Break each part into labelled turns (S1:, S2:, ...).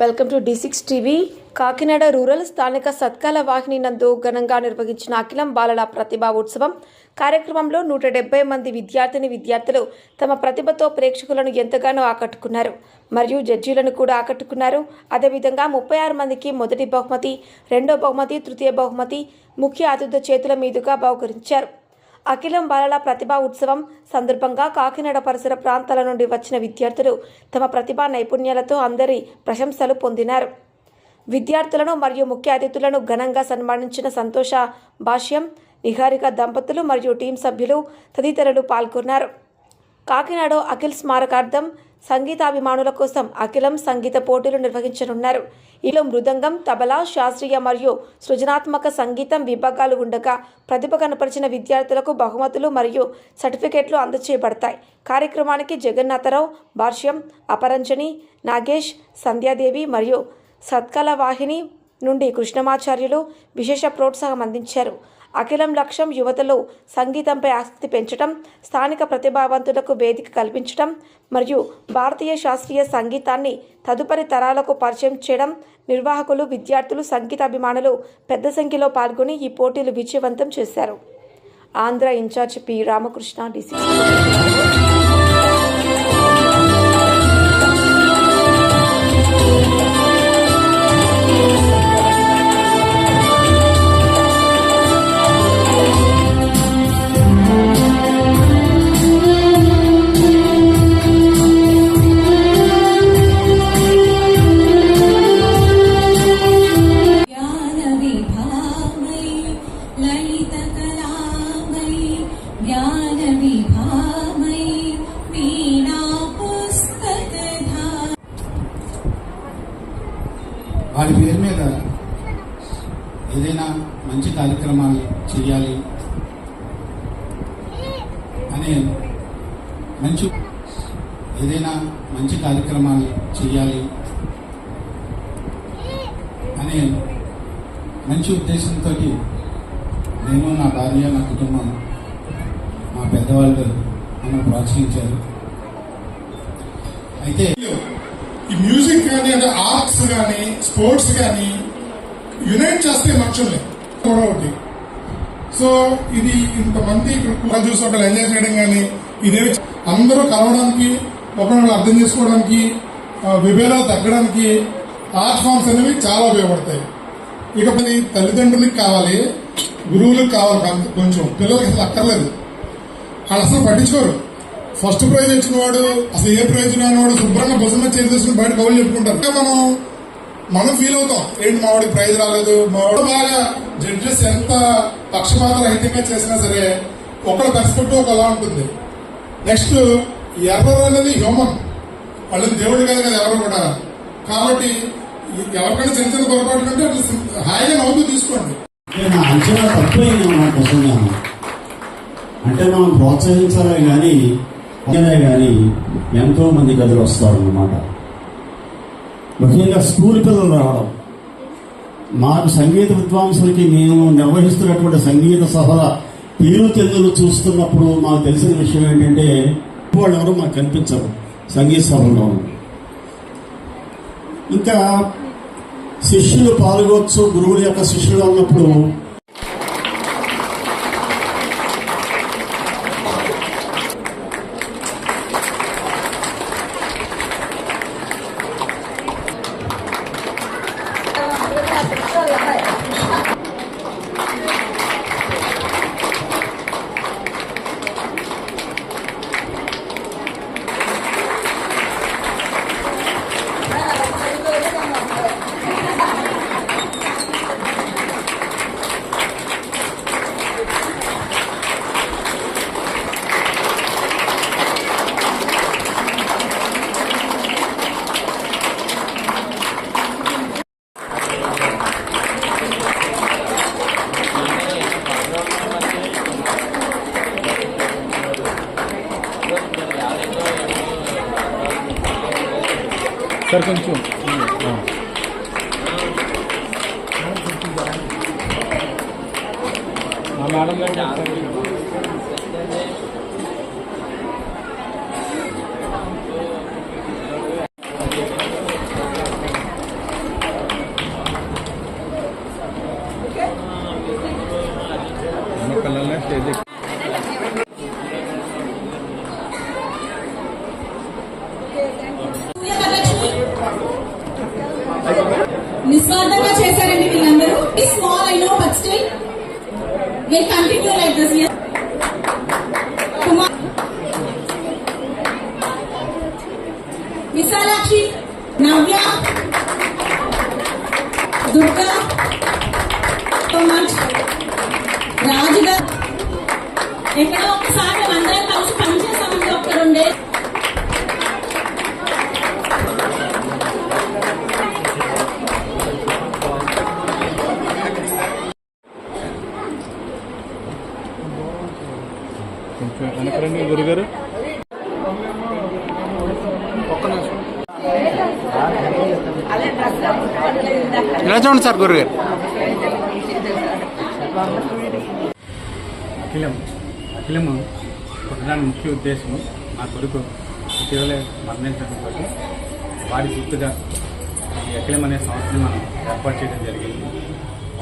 S1: Welcome to D six TV. Kakinada rural స్థానిక సత్కాల వాహిని నందు ఘనంగా నిర్వహించిన అఖిలం బాలల ప్రతిభా ఉత్సవం కార్యక్రమంలో నూట డెబ్బై మంది విద్యార్థిని విద్యార్థులు తమ ప్రతిభతో ప్రేక్షకులను ఎంతగానో ఆకట్టుకున్నారు. మరియు జడ్జీలను కూడా ఆకట్టుకున్నారు. అదేవిధంగా ముప్పై ఆరు మందికి మొదటి బహుమతి రెండో బహుమతి తృతీయ బహుమతి ముఖ్య అతిథి చేతుల మీదుగా బహుకరించారు. అఖిలం బాలల ప్రతిభా ఉత్సవం సందర్భంగా కాకినాడ పరిసర ప్రాంతాల నుండి వచ్చిన విద్యార్థులు తమ ప్రతిభా నైపుణ్యాలతో అందరి ప్రశంసలు పొందినారు. విద్యార్థులను మరియు ముఖ్య అతిథులను ఘనంగా సన్మానించిన సంతోష భాష్యం నిహారిక దంపతులు మరియు టీం సభ్యులు తదితరులు పాల్గొన్నారు. కాకినాడ అఖిల్ స్మారకార్థం సంగీతాభిమానుల కోసం అఖిలం సంగీత పోటీలు నిర్వహించనున్నారు. ఈలో మృదంగం తబలా శాస్త్రీయ మరియు సృజనాత్మక సంగీతం విభాగాలు ఉండగా ప్రతిభ కనపరిచిన విద్యార్థులకు బహుమతులు మరియు సర్టిఫికెట్లు అందచేయబడతాయి. కార్యక్రమానికి జగన్నాథరావు భాష్యం అపరంజని నాగేష్ సంధ్యాదేవి మరియు సత్కళ వాహిని నుండి కృష్ణమాచార్యులు విశేష ప్రోత్సాహం అందించారు. అఖిలం లక్ష్యం యువతలో సంగీతంపై ఆసక్తి పెంచడం స్థానిక ప్రతిభావంతులకు వేదిక కల్పించడం మరియు భారతీయ శాస్త్రీయ సంగీతాన్ని తదుపరి తరాలకు పరిచయం చేయడం నిర్వాహకులు విద్యార్థులు సంగీత అభిమానులు పెద్ద సంఖ్యలో పాల్గొని ఈ పోటీలు విజయవంతం చేశారు. Andhra
S2: incharge P Ramakrishna DC
S3: వారి ఏదైనా మంచి కార్యక్రమాలు చేయాలి అనే మంచి ఏదైనా మంచి కార్యక్రమాలు చేయాలి అనే మంచి ఉద్దేశంతో నేను నా భార్య నా కుటుంబం మా పెద్దవాళ్ళు నన్ను ప్రోత్సహించారు. అయితే
S4: ఈ మ్యూజిక్ కానీ అంటే ఆర్ట్స్ కానీ స్పోర్ట్స్ కానీ యునైట్ చేస్తే మనుషుల్ని కూడా ఒకటి. సో ఇది ఇంతమంది ఇక్కడ చూసి ఒకళ్ళు ఎంజాయ్ చేయడం కానీ ఇదేమి అందరూ కలవడానికి ఒకరిని అర్థం చేసుకోవడానికి విభేదాలు తగ్గడానికి ఆర్ట్ ఫామ్స్ అనేవి చాలా ఉపయోగపడతాయి. ఇక మరి తల్లిదండ్రులకు కావాలి గురువులకు కావాలి కొంచెం. పిల్లలకి అసలు అక్కర్లేదు. వాళ్ళు అసలు పట్టించుకోరు. ఫస్ట్ ప్రైజ్ వచ్చిన వాడు అసలు ఏ ప్రైజ్ వాడు శుభ్రంగా భుజం చేసేసుకుని బయట కౌలు చెప్పుకుంటారు. మనం మనం ఫీల్ అవుతాం. ఏంటి మా వాడికి ప్రైజ్ రాలేదు? మా వాడు బాగా జడ్జెస్ ఎంత పక్షపాత రహితంగా చేసినా సరే ఒకళ్ళ పర్స్పెక్టివ్ ఒకలా ఉంటుంది. నెక్స్ట్ ఎర్రర్ అనేది హ్యూమన్ వాళ్ళని దేవుడు కాదు కదా ఎవరు కూడా. కాబట్టి ఎవరికైనా చిన్న చిన్న పొరపాటు కంటే అట్లా హాయిగా నవ్వుతూ తీసుకోండి.
S5: నా అంచనా తక్కువైంది అన్నమాట అంటే మనం ప్రోత్సహించాలే కానీ అదే కానీ ఎంతో మంది గదులు వస్తారు అన్నమాట ముఖ్యంగా స్కూల్ పిల్లలు రావడం. మాకు సంగీత విద్వాంసులకి మేము నిర్వహిస్తున్నటువంటి సంగీత సభల తీరుతెన్నులు చూస్తున్నప్పుడు మాకు తెలిసిన విషయం ఏంటంటే వాళ్ళు ఎవరు మాకు కనిపించరు. సంగీత సభల్లో ఇంకా శిష్యులు పాల్గొచ్చు గురువుల యొక్క శిష్యులు ఉన్నప్పుడు
S6: కొంచెం మేడం గారు
S7: कलर में small I know but still will continue like this Kumar Visalakshi Navya Durga so much రాజుగా ఎక్కడో ఒకసారి
S8: కొంచెం వెనకరండి గురుగారు. ఇలా చూడండి సార్ గురుగారు.
S9: అఖిలం అఖిలము పుట్టడానికి ముఖ్య ఉద్దేశము నా కొడుకు ఇటీవలే మరణించడంతో వారి గుర్తుగా ఈ అఖిలం అనే సంస్థని మనం ఏర్పాటు చేయడం జరిగింది.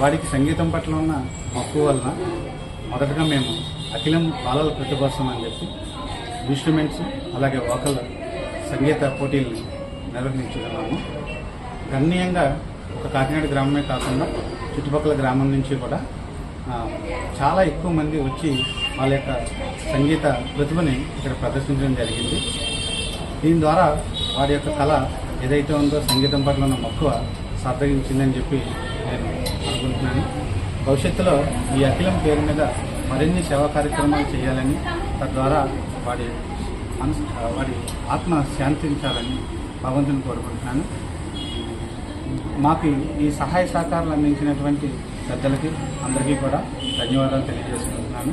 S9: వారికి సంగీతం పట్ల ఉన్న మక్కువ వలన మొదటగా మేము అఖిలం బాలల ప్రతిభోత్సవం అని చెప్పి ఇన్స్ట్రుమెంట్స్ అలాగే వోకల్ సంగీత పోటీలను నిర్వహించుకున్నాము. గణనీయంగా ఒక కాకినాడ గ్రామమే కాకుండా చుట్టుపక్కల గ్రామం నుంచి కూడా చాలా ఎక్కువ మంది వచ్చి వాళ్ళ యొక్క సంగీత ప్రతిభని ఇక్కడ ప్రదర్శించడం జరిగింది. దీని ద్వారా వారి యొక్క కళ ఏదైతే ఉందో సంగీతం పట్ల ఉన్న మక్కువ సార్థగించిందని చెప్పి నేను అనుకుంటున్నాను. భవిష్యత్తులో ఈ అఖిలం పేరు మీద మరిన్ని సేవా కార్యక్రమాలు చేయాలని తద్వారా వాడి మనసు వాడి ఆత్మ శాంతించాలని భగవంతుని కోరుకుంటున్నాను. మాకు ఈ సహాయ సహకారాలు అందించినటువంటి పెద్దలకి అందరికీ కూడా ధన్యవాదాలు తెలియజేసుకుంటున్నాను.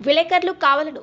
S10: విలేకరులు కావాలను